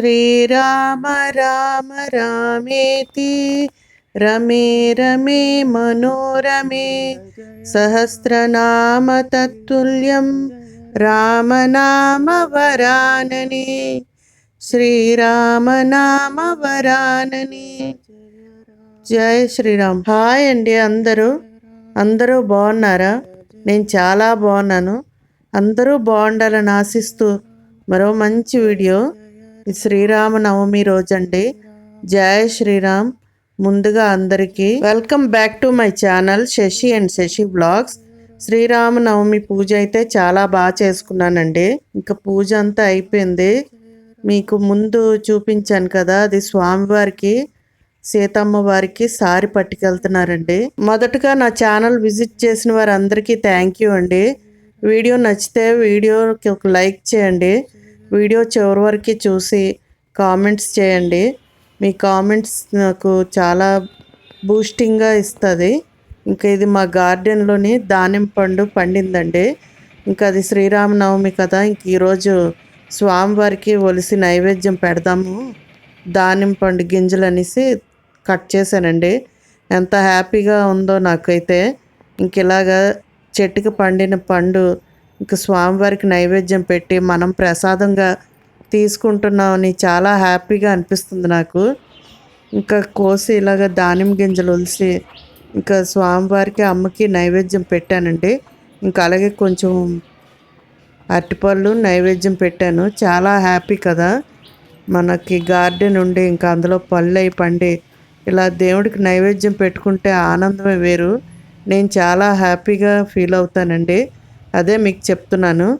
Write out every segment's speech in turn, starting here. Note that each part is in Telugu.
శ్రీరామ రామ రామేతి. రమే రమే మనోరమే. సహస్రనామ తత్తుల్యం. రామనామ వరానని శ్రీరామ నామ వరానని జై శ్రీరామ్. హాయ్ అండి అందరూ. అందరూ బాగున్నారా? నేను చాలా బాగున్నాను. అందరూ బాగుండాలని ఆశిస్తూ మరో మంచి వీడియో ఇది శ్రీరామనవమి రోజండి. జయ శ్రీరామ్. ముందుగా అందరికీ welcome back to my channel Shashi and Shashi blogs. Sriramanavami పూజ అయితే చాలా బాగా చేసుకున్నానండి. ఇంకా పూజ అంతా అయిపోయింది. మీకు ముందు చూపించాను కదా అది స్వామివారికి సీతమ్మ వారికి సారి పట్టుకెళ్తున్నారండి. మొదటగా నా ఛానల్ విజిట్ చేసిన వారందరికీ థ్యాంక్ యూ అండి. వీడియో నచ్చితే వీడియోకి ఒక లైక్ చేయండి. వీడియో చివరి వరకు చూసి కామెంట్స్ చేయండి. మీ కామెంట్స్ నాకు చాలా బూస్టింగ్గా ఇస్తుంది. ఇంకా ఇది మా గార్డెన్లోని దానిమ్మ పండు పండిందండి. ఇంకా అది శ్రీరామనవమి కదా ఇంక ఈరోజు స్వామివారికి ఒలిసి నైవేద్యం పెడదాము. దానిమ్మ పండు గింజలు అనేసి కట్ చేశానండి. ఎంత హ్యాపీగా ఉందో నాకైతే. ఇంక ఇలాగా చెట్టుకి పండిన పండు ఇంక స్వామివారికి నైవేద్యం పెట్టి మనం ప్రసాదంగా తీసుకుంటున్నామని చాలా హ్యాపీగా అనిపిస్తుంది నాకు. ఇంకా కోసి ఇలాగ దానిమ్మ గింజలు ఒలిసి ఇంకా స్వామివారికి అమ్మకి నైవేద్యం పెట్టానండి. ఇంకా అలాగే కొంచెం అరటిపళ్ళు నైవేద్యం పెట్టాను. చాలా హ్యాపీ కదా. మనకి గార్డెన్ ఉండి ఇంకా అందులో పళ్ళు అయి పండి ఇలా దేవుడికి నైవేద్యం పెట్టుకుంటే ఆనందమే వేరు. నేను చాలా హ్యాపీగా ఫీల్ అవుతానండి. అదే మీకు చెప్తున్నాను.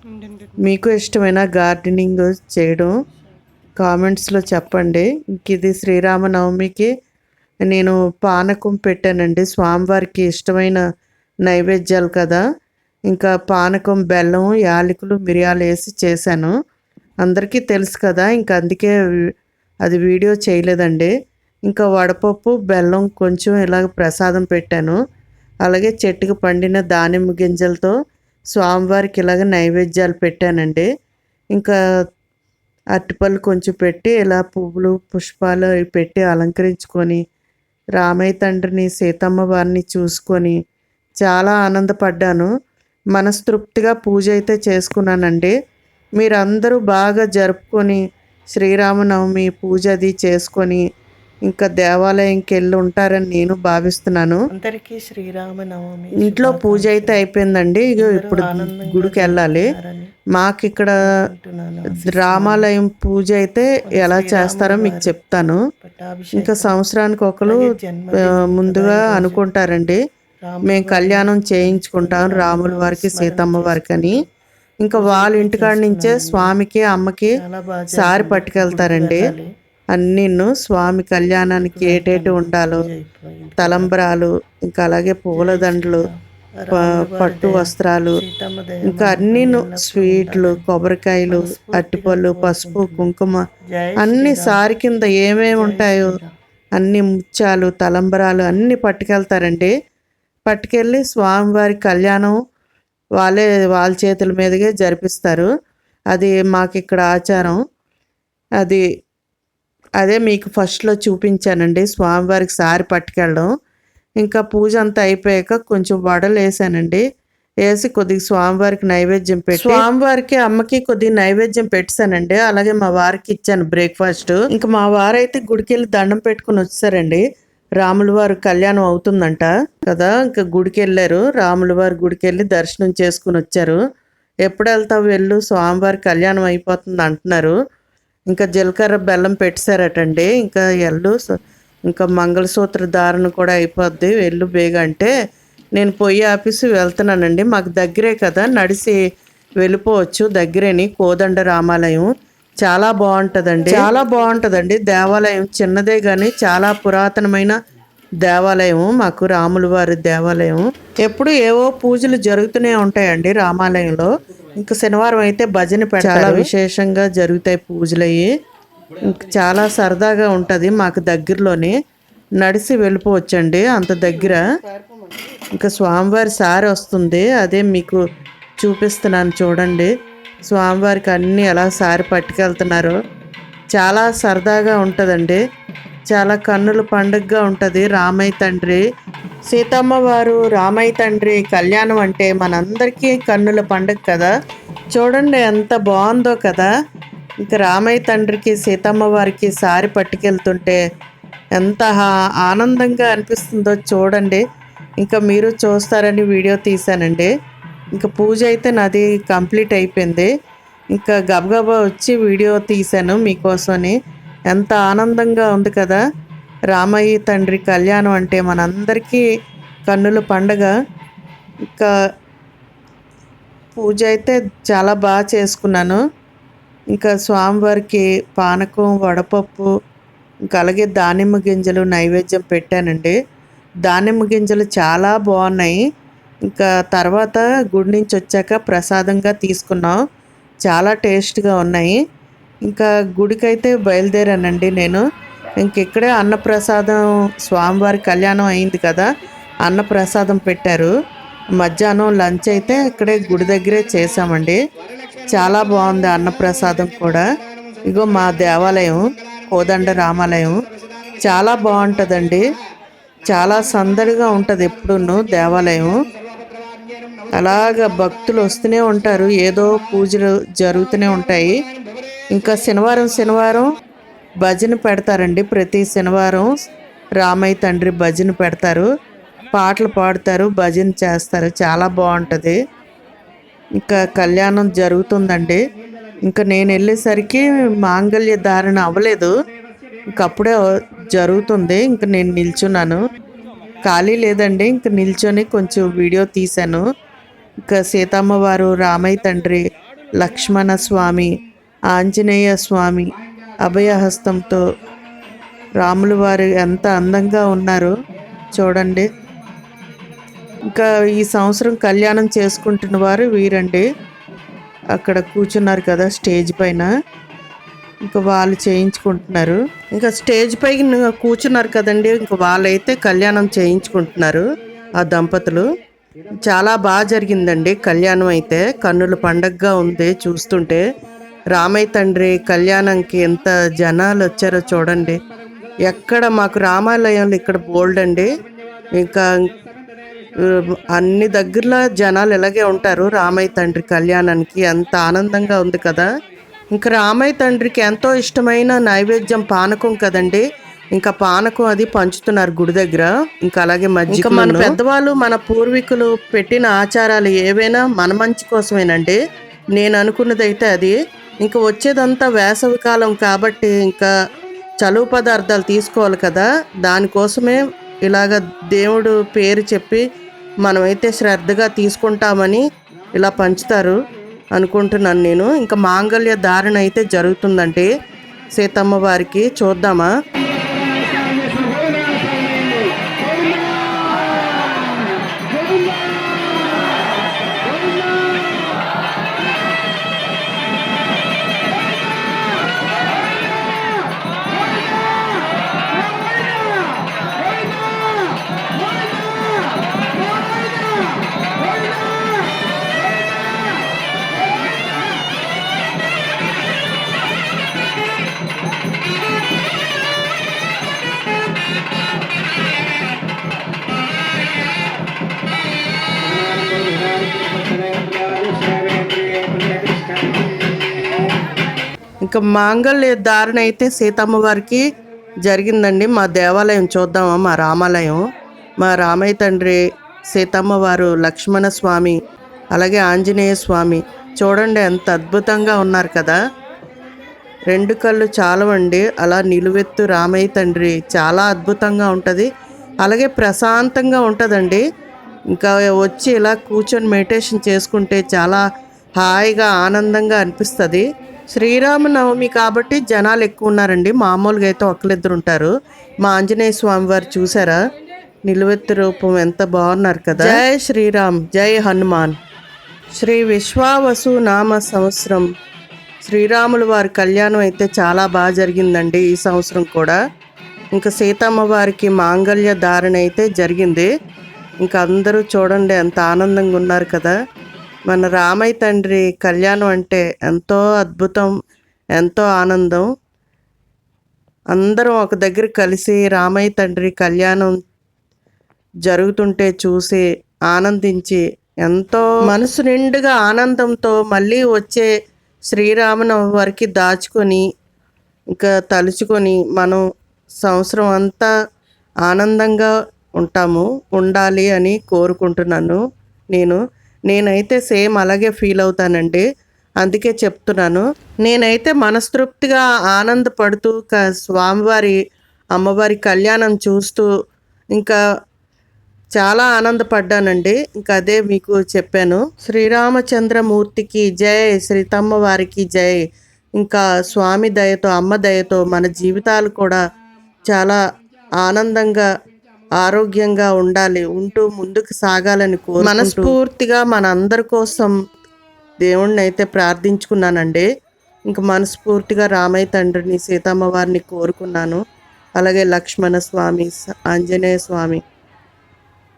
మీకు ఇష్టమైన గార్డెనింగ్ చేయడం కామెంట్స్లో చెప్పండి. ఇంక ఇది శ్రీరామనవమికి నేను పానకం పెట్టానండి. స్వామివారికి ఇష్టమైన నైవేద్యాలు కదా. ఇంకా పానకం బెల్లం యాలకులు మిరియాలు వేసి చేశాను. అందరికీ తెలుసు కదా ఇంకా అందుకే అది వీడియో చేయలేదండి. ఇంకా వడపప్పు బెల్లం కొంచెం ఇలాగ ప్రసాదం పెట్టాను. అలాగే చెట్టుకు పండిన దానిమ్మ గింజలతో స్వామివారికి ఇలాగ నైవేద్యాలు పెట్టానండి. ఇంకా అరటిపళ్ళు కొంచెం పెట్టి ఇలా పువ్వులు పుష్పాలు అవి పెట్టి అలంకరించుకొని రామయ్య తండ్రిని సీతమ్మ వారిని చూసుకొని చాలా ఆనందపడ్డాను. మనస్తృప్తిగా పూజ అయితే చేసుకున్నానండి. మీరందరూ బాగా జరుపుకొని శ్రీరామనవమి పూజ అది చేసుకొని ఇంకా దేవాలయంకి వెళ్ళి ఉంటారని నేను భావిస్తున్నాను. అందరికీ శ్రీరామనవమి ఇంట్లో పూజ అయితే అయిపోయిందండి. ఇక ఇప్పుడు గుడికి వెళ్ళాలి. మాకు ఇక్కడ రామాలయం పూజ అయితే ఎలా చేస్తారో మీకు చెప్తాను. ఇంకా సంవత్సరానికి ఒకరు ముందుగా అనుకుంటారండి. మేము కళ్యాణం చేయించుకుంటాం రాముల వారికి సీతమ్మ వారికి అని ఇంకా వాళ్ళ ఇంటికాడ నుంచే స్వామికి అమ్మకి సారి పట్టుకెళ్తారండి. అన్నీను స్వామి కళ్యాణానికి ఏటేటి ఉండాలో తలంబ్రాలు ఇంకా అలాగే పూలదండలు పట్టు వస్త్రాలు ఇంకా అన్నీను స్వీట్లు కొబ్బరికాయలు అట్టిపళ్ళు పసుపు కుంకుమ అన్ని సారి కింద ఏమేమి ఉంటాయో అన్ని ముత్యాలు తలంబరాలు అన్ని పట్టుకెళ్తారండి. పట్టుకెళ్ళి స్వామివారి కళ్యాణం వాళ్ళే వాళ్ళ చేతుల మీదుగా జరిపిస్తారు. అది మాకు ఇక్కడ ఆచారం. అది అదే మీకు ఫస్ట్లో చూపించానండి. స్వామివారికి సారి పట్టుకెళ్ళడం. ఇంకా పూజ అంతా అయిపోయాక కొంచెం వడలు వేసానండి. వేసి కొద్దిగా స్వామివారికి నైవేద్యం పెట్టి స్వామివారికి అమ్మకి కొద్దిగా నైవేద్యం పెట్టానండి అలాగే మా వారికి ఇచ్చాను బ్రేక్ఫాస్ట్. ఇంకా మా వారైతే గుడికి వెళ్ళి దండం పెట్టుకుని వచ్చారండి రాముల వారు కళ్యాణం అవుతుందంట కదా ఇంకా గుడికి వెళ్ళారు రాముల వారి గుడికి వెళ్ళి దర్శనం చేసుకుని వచ్చారు. ఎప్పుడు వెళ్తావు వెళ్ళు స్వామివారి కళ్యాణం అయిపోతుంది అంటున్నారు. ఇంకా జీలకర్ర బెల్లం పెట్టారటండి ఇంకా ఎల్లు ఇంకా మంగళసూత్ర ధారణ కూడా అయిపోద్ది. వెళ్ళు బేగ అంటే నేను పొయ్యి ఆఫీసు వెళ్తున్నానండి. మాకు దగ్గరే కదా నడిసి వెళ్ళిపోవచ్చు దగ్గరేని కోదండ రామాలయం. చాలా బాగుంటుందండి. చాలా బాగుంటుందండి. దేవాలయం చిన్నదే కానీ చాలా పురాతనమైన దేవాలయం మాకు రాముల వారి దేవాలయం. ఎప్పుడు ఏవో పూజలు జరుగుతూనే ఉంటాయండి రామాలయంలో. ఇంకా శనివారం అయితే భజన చాలా విశేషంగా జరుగుతాయి పూజలు అయ్యి ఇంకా చాలా సరదాగా ఉంటుంది మాకు దగ్గరలోనే. నడిసి వెళ్ళిపోవచ్చండి అంత దగ్గర. ఇంకా స్వామివారి సారి వస్తుంది అదే మీకు చూపిస్తున్నాను చూడండి. స్వామివారికి అన్నీ ఎలా సారి పట్టుకెళ్తున్నారో. చాలా సరదాగా ఉంటుందండి. చాలా కన్నుల పండుగగా ఉంటుంది రామయ్య తండ్రి. సీతమ్మ వారు రామయ్య తండ్రి కళ్యాణం అంటే మనందరికీ కన్నుల పండుగ కదా. చూడండి ఎంత బాగుందో కదా. ఇంకా రామయ్య తండ్రికి సీతమ్మ వారికి సారి పట్టుకెళ్తుంటే ఎంత హా- ఆనందంగా అనిపిస్తుందో చూడండి. ఇంకా మీరు చూస్తారని వీడియో తీశానండి. ఇంకా పూజ అయితే నాది కంప్లీట్ అయిపోయింది. ఇంకా గబగబా వచ్చి వీడియో తీశాను మీకోసమని. ఎంత ఆనందంగా ఉంది కదా. రామయ్య తండ్రి కళ్యాణం అంటే మనందరికీ కన్నుల పండగ. ఇంకా పూజ అయితే చాలా బాగా చేసుకున్నాను. ఇంకా స్వామివారికి పానకం వడపప్పు ఇంకా అలాగే దానిమ్మ గింజలు నైవేద్యం పెట్టానండి. దానిమ్మ గింజలు చాలా బాగున్నాయి. ఇంకా తర్వాత గుడి నుంచి వచ్చాక ప్రసాదంగా తీసుకున్నాం. చాలా టేస్ట్గా ఉన్నాయి. ఇంకా గుడికైతే బయలుదేరానండి నేను. ఇంకెక్కడే అన్నప్రసాదం స్వామివారి కళ్యాణం అయింది కదా అన్నప్రసాదం పెట్టారు. మధ్యాహ్నం లంచ్ అయితే ఇక్కడే గుడి దగ్గరే చేసామండి చాలా బాగుంది అన్నప్రసాదం కూడా. ఇగో మా దేవాలయం కోదండ రామాలయం. చాలా బాగుంటుందండి. చాలా సందడిగా ఉంటుంది ఎప్పుడును దేవాలయం. అలాగ భక్తులు వస్తూనే ఉంటారు. ఏదో పూజలు జరుగుతూనే ఉంటాయి. ఇంకా శనివారం శనివారం భజన పెడతారండి. ప్రతి శనివారం రామయ్య తండ్రి భజన పెడతారు. పాటలు పాడతారు భజన చేస్తారు. చాలా బాగుంటుంది. ఇంకా కళ్యాణం జరుగుతుందండి. ఇంకా నేను వెళ్ళేసరికి మాంగళ్య ధారణ అవ్వలేదు. ఇంక అప్పుడే జరుగుతుంది. ఇంక నేను నిల్చున్నాను. ఖాళీ లేదండి. ఇంక నిల్చొని కొంచెం వీడియో తీశాను. ఇంకా సీతమ్మవారు రామయ్య తండ్రి లక్ష్మణ స్వామి ఆంజనేయ స్వామి అభయహస్తంతో రాములు వారు ఎంత అందంగా ఉన్నారు చూడండి. ఇంకా ఈ సంవత్సరం కళ్యాణం చేసుకుంటున్న వారు వీరండి. అక్కడ కూర్చున్నారు కదా స్టేజ్ పైన. ఇంకా వాళ్ళు చేయించుకుంటున్నారు. ఇంకా స్టేజ్ పైన కూర్చున్నారు కదండి. ఇంకా వాళ్ళైతే కళ్యాణం చేయించుకుంటున్నారు ఆ దంపతులు. చాలా బాగా జరిగిందండి కళ్యాణం అయితే. కన్నుల పండగగా ఉంది చూస్తుంటే. రామయ్య తండ్రి కళ్యాణంకి ఎంత జనాలు వచ్చారో చూడండి. ఎక్కడ మాకు రామాలయంలో ఇక్కడ బోల్డ్ అండి. ఇంకా అన్ని దగ్గరలో జనాలు ఇలాగే ఉంటారు. రామయ్య తండ్రి కళ్యాణానికి ఎంత ఆనందంగా ఉంది కదా. ఇంకా రామయ్య తండ్రికి ఎంతో ఇష్టమైన నైవేద్యం పానకం కదండి. ఇంకా పానకం అది పంచుతున్నారు గుడి దగ్గర. ఇంకా అలాగే మధ్య మన పెద్దవాళ్ళు మన పూర్వీకులు పెట్టిన ఆచారాలు ఏవైనా మన మంచి కోసమేనండి. నేను అనుకున్నది అయితే అది. ఇంకా వచ్చేదంతా వేసవి కాలం కాబట్టి ఇంకా చలువు పదార్థాలు తీసుకోవాలి కదా. దానికోసమే ఇలాగ దేవుడు పేరు చెప్పి మనమైతే శ్రద్ధగా తీసుకుంటామని ఇలా పంచుతారు అనుకుంటున్నాను నేను. ఇంకా మాంగళ్య ధారణ అయితే జరుగుతుందంటే సీతమ్మ వారికి చూద్దామా? ఇంకా మాంగళ్య ధారణ అయితే సీతమ్మ వారికి జరిగిందండి. మా దేవాలయం చూద్దామా మా రామాలయం. మా రామయ్య తండ్రి సీతమ్మ వారు లక్ష్మణ స్వామి అలాగే ఆంజనేయ స్వామి. చూడండి ఎంత అద్భుతంగా ఉన్నారు కదా. రెండు కళ్ళు చాలవండి. అలా నిలువెత్తు రామయ్య తండ్రి చాలా అద్భుతంగా ఉంటుంది. అలాగే ప్రశాంతంగా ఉంటుందండి. ఇంకా వచ్చి ఇలా కూర్చొని మెడిటేషన్ చేసుకుంటే చాలా హాయిగా ఆనందంగా అనిపిస్తుంది. శ్రీరామనవమి కాబట్టి జనాలు ఎక్కువ ఉన్నారండి. మామూలుగా అయితే ఒకరిద్దరు ఉంటారు. మా ఆంజనేయ స్వామి వారు చూసారా? నిలువెత్తు రూపం ఎంత బాగున్నారు కదా. జై శ్రీరామ్ జై హనుమాన్. శ్రీ విశ్వావసు నామ సంవత్సరం. శ్రీరాముల వారి కళ్యాణం అయితే చాలా బాగా జరిగిందండి ఈ సంవత్సరం కూడా. ఇంకా సీతమ్మ వారికి మాంగళ్య ధారణ అయితే జరిగింది. ఇంకా అందరూ చూడండి ఎంత ఆనందంగా ఉన్నారు కదా. మన రామయ్య తండ్రి కళ్యాణం అంటే ఎంతో అద్భుతం ఎంతో ఆనందం. అందరం ఒక దగ్గర కలిసి రామయ్య తండ్రి కళ్యాణం జరుగుతుంటే చూసి ఆనందించి ఎంతో మనసు నిండుగా ఆనందంతో మళ్ళీ వచ్చే శ్రీరామనవమి వరకు దాచుకొని ఇంకా తలుచుకొని మనం సంవత్సరం అంతా ఆనందంగా ఉంటాము ఉండాలి అని కోరుకుంటున్నాను. నేను నేనైతే సేమ్ అలాగే ఫీల్ అవుతానండి. అందుకే చెప్తున్నాను. నేనైతే మనస్తృప్తిగా ఆనందపడుతూ క- స్వామివారి అమ్మవారి కళ్యాణం చూస్తూ ఇంకా చాలా ఆనందపడ్డానండి. ఇంకా అదే మీకు చెప్పాను. శ్రీరామచంద్రమూర్తికి జై శ్రీతమ్మవారికి జై. ఇంకా స్వామి దయతో అమ్మ దయతో మన జీవితాలు కూడా చాలా ఆనందంగా ఆరోగ్యంగా ఉండాలి ఉంటూ ముందుకు సాగాలని కోరు మనస్ఫూర్తిగా మన అందరి కోసం దేవుణ్ణి అయితే ప్రార్థించుకున్నానండి. ఇంకా మనస్ఫూర్తిగా రామయ్య తండ్రిని సీతమ్మ వారిని కోరుకున్నాను. అలాగే లక్ష్మణ స్వామి ఆంజనేయ స్వామి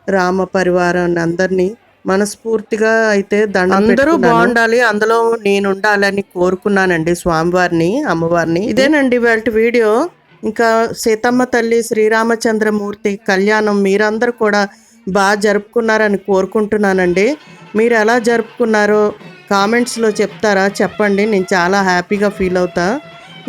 రామ పరివారాన్ని అందరినీ మనస్ఫూర్తిగా అయితే దండం అందరూ బాగుండాలి అందులో నేను ఉండాలని కోరుకున్నానండి స్వామివారిని అమ్మవారిని. ఇదేనండి వాళ్ళ వీడియో. ఇంకా సీతమ్మ తల్లి శ్రీరామచంద్రమూర్తి కళ్యాణం మీరందరూ కూడా బాగా జరుపుకున్నారని కోరుకుంటున్నానండి. మీరు ఎలా జరుపుకున్నారో కామెంట్స్లో చెప్తారా? చెప్పండి. నేను చాలా హ్యాపీగా ఫీల్ అవుతా.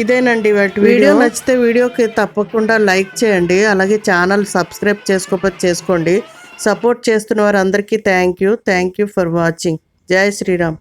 ఇదేనండి వాటి వీడియో. నచ్చితే వీడియోకి తప్పకుండా లైక్ చేయండి. అలాగే ఛానల్ సబ్స్క్రైబ్ చేసుకోకపోతే చేసుకోండి. సపోర్ట్ చేస్తున్న వారందరికీ thank you. Thank you for watching. Jai Shriram.